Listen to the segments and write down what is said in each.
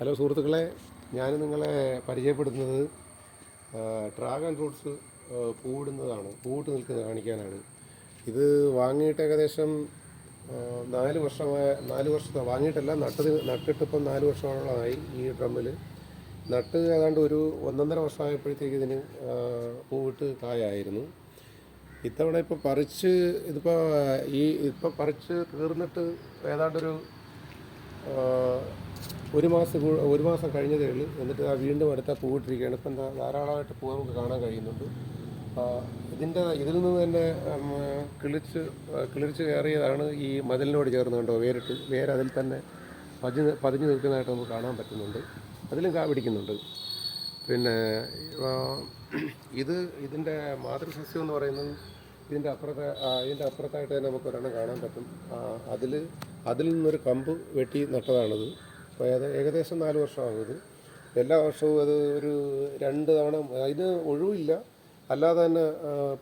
Hello സുഹൃത്തുക്കളെ ഞാൻ നിങ്ങളെ പരിചയപ്പെടുത്തുന്നത് ഡ്രാഗൺ ഫ്രൂട്ട്സ് പൂവിടുന്നതാണ് പൂവിട്ട് നിൽക്കുന്നത് കാണിക്കാനാണ്. ഇത് വാങ്ങിയിട്ട് ഏകദേശം നാല് വർഷമായ നാല് വർഷത്തെ വാങ്ങിയിട്ടല്ല നട്ടത് നട്ടിട്ടിപ്പം നാല് വർഷമുള്ളതായി ഈ ഡ്രമ്മിൽ നട്ട് ഏതാണ്ട് ഒരു ഒന്നൊന്നര വർഷമായപ്പോഴത്തേക്ക് ഇതിന് പൂവിട്ട് കായായിരുന്നു. ഇത്തവണ ഇപ്പോൾ പറിച്ച് ഇതിപ്പോൾ ഈ ഇപ്പോൾ പറിച്ച് തീർന്നിട്ട് ഏതാണ്ടൊരു ഒരു മാസം ഒരു മാസം കഴിഞ്ഞതേ ഉള്ളൂ. എന്നിട്ട് ആ വീണ്ടും അടുത്ത പൂവിട്ടിരിക്കുകയാണ്. ഇപ്പം എന്താ ധാരാളമായിട്ട് പൂ നമുക്ക് കാണാൻ കഴിയുന്നുണ്ട്. ഇതിന്റെ ഇതിൽ നിന്ന് തന്നെ കിളിച്ച് കിളിച്ച് കയറിയതാണ് ഈ മതിലിനോട് ചേർന്ന് കണ്ടോ? വേരിട്ട് വേരതിൽ തന്നെ പതിഞ്ഞ് പതിഞ്ഞ് നിൽക്കുന്നതായിട്ട് നമുക്ക് കാണാൻ പറ്റുന്നുണ്ട്. അതിലും കാ പിടിക്കുന്നുണ്ട്. പിന്നെ ഇത് ഇതിന്റെ മാതൃസസ്യം എന്ന് പറയുന്നത് ഇതിന്റെ അപ്പുറത്തെ ഇതിന്റെ അപ്പുറത്തായിട്ട് തന്നെ നമുക്ക് ഒരെണ്ണം കാണാൻ പറ്റും. അതിൽ അതിൽ നിന്നൊരു കമ്പ് വെട്ടി നട്ടതാണിത്. അപ്പോൾ ഏക ഏകദേശം നാല് വർഷമാകും ഇത്. എല്ലാ വർഷവും അത് ഒരു രണ്ട് തവണ അതിന് ഒഴിവില്ല. അല്ലാതെ തന്നെ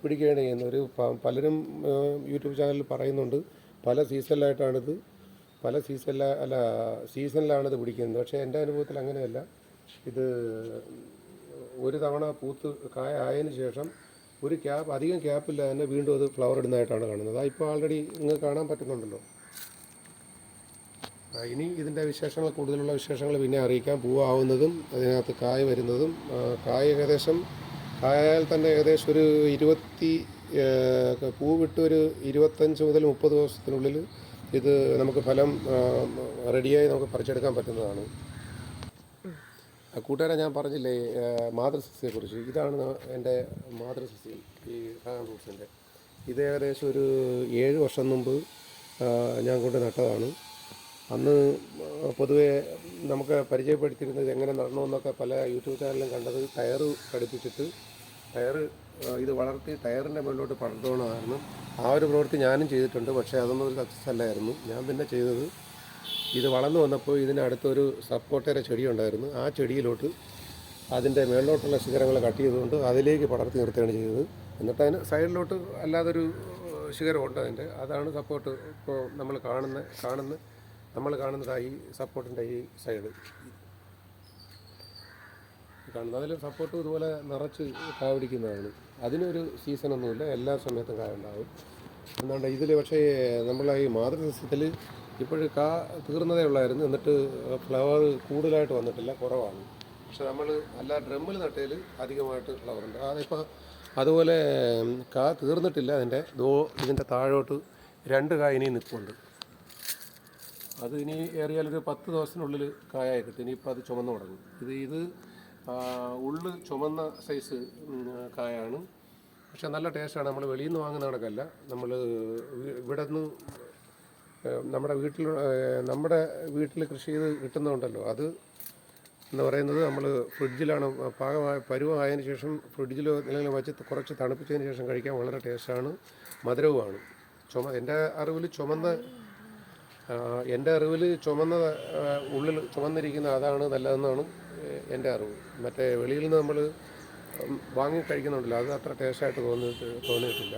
പിടിക്കുകയാണ് ചെയ്യുന്നത്. ഒരു പലരും യൂട്യൂബ് ചാനലിൽ പറയുന്നുണ്ട് പല സീസണിലായിട്ടാണിത് പല സീസണില അല്ല സീസണിലാണിത് പിടിക്കുന്നത്. പക്ഷേ എന്റെ അനുഭവത്തിൽ അങ്ങനെയല്ല. ഇത് ഒരു തവണ പൂത്ത് കായ ആയതിനു ശേഷം ഒരു ക്യാപ്പ് അധികം ക്യാപ്പില്ല തന്നെ വീണ്ടും അത് ഫ്ലവർ ഇടുന്നതായിട്ടാണ് കാണുന്നത്. അത് ഇപ്പോൾ ആൾറെഡി നിങ്ങൾക്ക് കാണാൻ പറ്റുന്നുണ്ടല്ലോ. ഇനി ഇതിന്റെ വിശേഷങ്ങൾ കൂടുതലുള്ള വിശേഷങ്ങൾ പിന്നെ അറിയിക്കാം പൂവാവുന്നതും അതിനകത്ത് കായ വരുന്നതും കായ ഏകദേശം കായാൽ തന്നെ ഏകദേശം ഒരു ഇരുപത്തി പൂവിട്ട് ഒരു ഇരുപത്തഞ്ച് മുതൽ മുപ്പത് ദിവസത്തിനുള്ളിൽ ഇത് നമുക്ക് ഫലം റെഡിയായി നമുക്ക് പറിച്ചെടുക്കാൻ പറ്റുന്നതാണ്. കൂട്ടുകാരെ ഞാൻ പറഞ്ഞില്ലേ മാതൃസസ്യയെക്കുറിച്ച് ഇതാണ് എന്റെ മാതൃസസ്യം ഈ ഡ്രാഗൺ ഫ്രൂട്ട്സിന്റെ. ഇത് ഏകദേശം ഒരു ഏഴ് വർഷം മുമ്പ് ഞാൻ കൊണ്ട് നട്ടതാണ്. അന്ന് പൊതുവേ നമുക്ക് പരിചയപ്പെടുത്തിയിരുന്നത് എങ്ങനെ നടണമെന്നൊക്കെ പല യൂട്യൂബ് ചാനലിലും കണ്ടത് ടയർ ഘടിപ്പിച്ചിട്ട് ടയർ ഇത് വളർത്തി ടയറിന്റെ മുകളിലോട്ട് പടർത്തണമെന്നായിരുന്നു ആ ഒരു പ്രവൃത്തി ഞാനും ചെയ്തിട്ടുണ്ട് പക്ഷേ അതൊന്നും ഒരു സക്സസ് അല്ലായിരുന്നു. ഞാൻ പിന്നെ ചെയ്തത് ഇത് വളർന്നു വന്നപ്പോൾ ഇതിനടുത്തൊരു സപ്പോർട്ടയുടെ ചെടി ഉണ്ടായിരുന്നു ആ ചെടിയിലോട്ട് അതിന്റെ മേളിലോട്ടുള്ള ശിഖരങ്ങൾ കട്ട് ചെയ്തുകൊണ്ട് അതിലേക്ക് പടർത്തി നിർത്തുകയാണ് ചെയ്തത്. എന്നിട്ട് അതിന് സൈഡിലോട്ട് അല്ലാതൊരു ശിഖരമുണ്ട് അതിന്റെ അതാണ് സപ്പോർട്ട് ഇപ്പോൾ നമ്മൾ കാണുന്ന കാണുന്ന നമ്മൾ കാണുന്നത് ഈ സപ്പോർട്ടിന്റെ ഈ സൈഡ്. കാണുന്നത് അതിൽ സപ്പോർട്ട് ഇതുപോലെ നിറച്ച് കായ പിടിക്കുന്നതാണ് അതിനൊരു സീസണൊന്നുമില്ല എല്ലാ സമയത്തും കായ ഉണ്ടാവും എന്നാണ്ട് ഇതിൽ പക്ഷേ നമ്മൾ ഈ മാതൃസസ്യത്തിൽ ഇപ്പോഴും കാ തീർന്നതേ ഉള്ളായിരുന്നു. എന്നിട്ട് ഫ്ലവർ കൂടുതലായിട്ട് വന്നിട്ടില്ല കുറവാണ്. പക്ഷെ നമ്മൾ അല്ല ഡ്രമ്മിൽ നട്ടതിൽ അധികമായിട്ട് ഫ്ലവർ ഉണ്ട് അതിപ്പോൾ അതുപോലെ കാ തീർന്നിട്ടില്ല അതിന്റെ ദോ ഇതിന്റെ താഴോട്ട് രണ്ട് കായ ഇനിയും നിൽപ്പുണ്ട്. അത് ഇനി ഏറിയാൽ ഒരു പത്ത് ദിവസത്തിനുള്ളിൽ കായായി കിട്ടും. ഇനിയിപ്പോൾ അത് ചുമന്ന് തുടങ്ങും. ഇത് ഇത് ഉള്ളു ചുമന്ന സൈസ് കായാണ്. പക്ഷെ നല്ല ടേസ്റ്റാണ്. നമ്മൾ വെളിയിൽ നിന്ന് വാങ്ങുന്ന കണക്കല്ല. നമ്മൾ ഇവിടെ നിന്ന് നമ്മുടെ വീട്ടിൽ നമ്മുടെ വീട്ടിൽ കൃഷി ചെയ്ത് കിട്ടുന്നുണ്ടല്ലോ അത് എന്ന് പറയുന്നത് നമ്മൾ ഫ്രിഡ്ജിലാണ് പാകമായ പരുവമായതിനു ശേഷം ഫ്രിഡ്ജിലോ അല്ലെങ്കിൽ വെച്ച് കുറച്ച് തണുപ്പിച്ചതിന് ശേഷം കഴിക്കാൻ വളരെ ടേസ്റ്റാണ്. മധുരവുമാണ്. ചുമ എന്റെ അറിവിൽ ചുമന്ന എന്റെ അറിവിൽ ചുമന്ന ഉള്ളിൽ ചുമന്നിരിക്കുന്ന അതാണ് നല്ലതെന്നാണ് എന്റെ അറിവ്. മറ്റേ വെളിയിൽ നിന്ന് നമ്മൾ വാങ്ങി കഴിക്കുന്നുണ്ടല്ലോ അത് അത്ര ടേസ്റ്റായിട്ട് തോന്നിയിട്ട് തോന്നിയിട്ടില്ല.